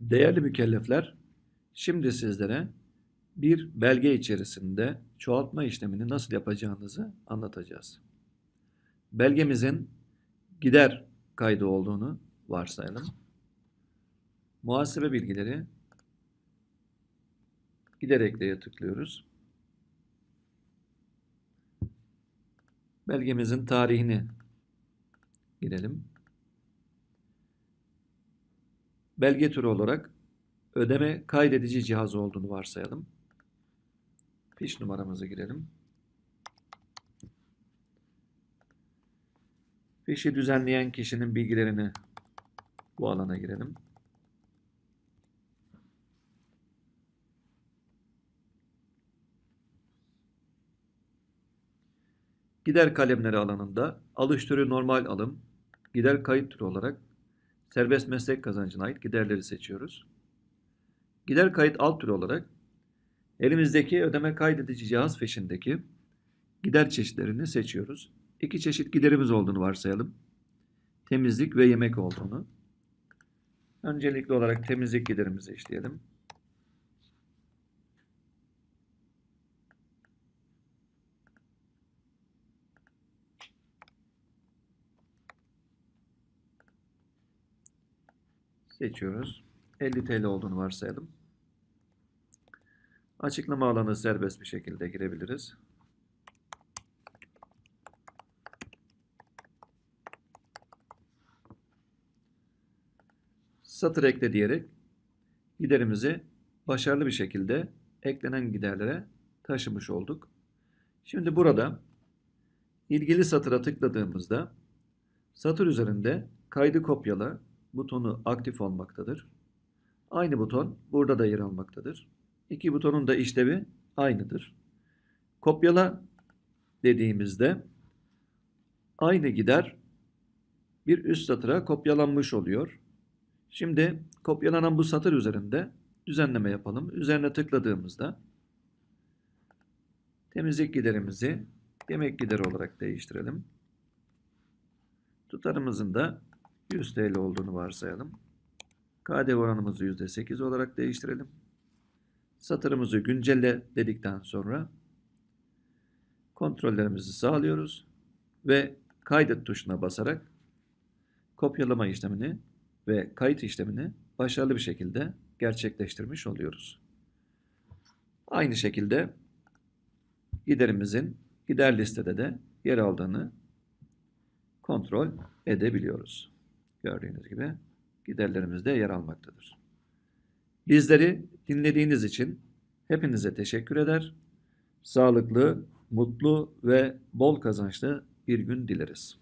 Değerli mükellefler, şimdi sizlere bir belge içerisinde çoğaltma işlemini nasıl yapacağınızı anlatacağız. Belgemizin gider kaydı olduğunu varsayalım. Muhasebe bilgileri gider ekleye tıklıyoruz. Belgemizin tarihini girelim. Belge türü olarak ödeme kaydedici cihaz olduğunu varsayalım. Fiş numaramızı girelim. Fişi düzenleyen kişinin bilgilerini bu alana girelim. Gider kalemleri alanında alış türü normal alım, gider kayıt türü olarak serbest meslek kazancına ait giderleri seçiyoruz. Gider kayıt alt türü olarak elimizdeki ödeme kaydedici cihaz fişindeki gider çeşitlerini seçiyoruz. İki çeşit giderimiz olduğunu varsayalım. Temizlik ve yemek olduğunu. Öncelikli olarak temizlik giderimizi işleyelim. Seçiyoruz. 50 TL olduğunu varsayalım. Açıklama alanı serbest bir şekilde girebiliriz. Satır ekle diyerek giderimizi başarılı bir şekilde eklenen giderlere taşımış olduk. Şimdi burada ilgili satıra tıkladığımızda satır üzerinde kaydı kopyala butonu aktif olmaktadır. Aynı buton burada da yer almaktadır. İki butonun da işlevi aynıdır. Kopyala dediğimizde aynı gider bir üst satıra kopyalanmış oluyor. Şimdi kopyalanan bu satır üzerinde düzenleme yapalım. Üzerine tıkladığımızda temizlik giderimizi yemek gideri olarak değiştirelim. Tutarımızın da 100 TL olduğunu varsayalım. KDV oranımızı %8 olarak değiştirelim. Satırımızı güncelle dedikten sonra kontrollerimizi sağlıyoruz ve kaydet tuşuna basarak kopyalama işlemini ve kayıt işlemini başarılı bir şekilde gerçekleştirmiş oluyoruz. Aynı şekilde giderimizin gider listede de yer aldığını kontrol edebiliyoruz. Gördüğünüz gibi giderlerimiz de yer almaktadır. Bizleri dinlediğiniz için hepinize teşekkür eder. Sağlıklı, mutlu ve bol kazançlı bir gün dileriz.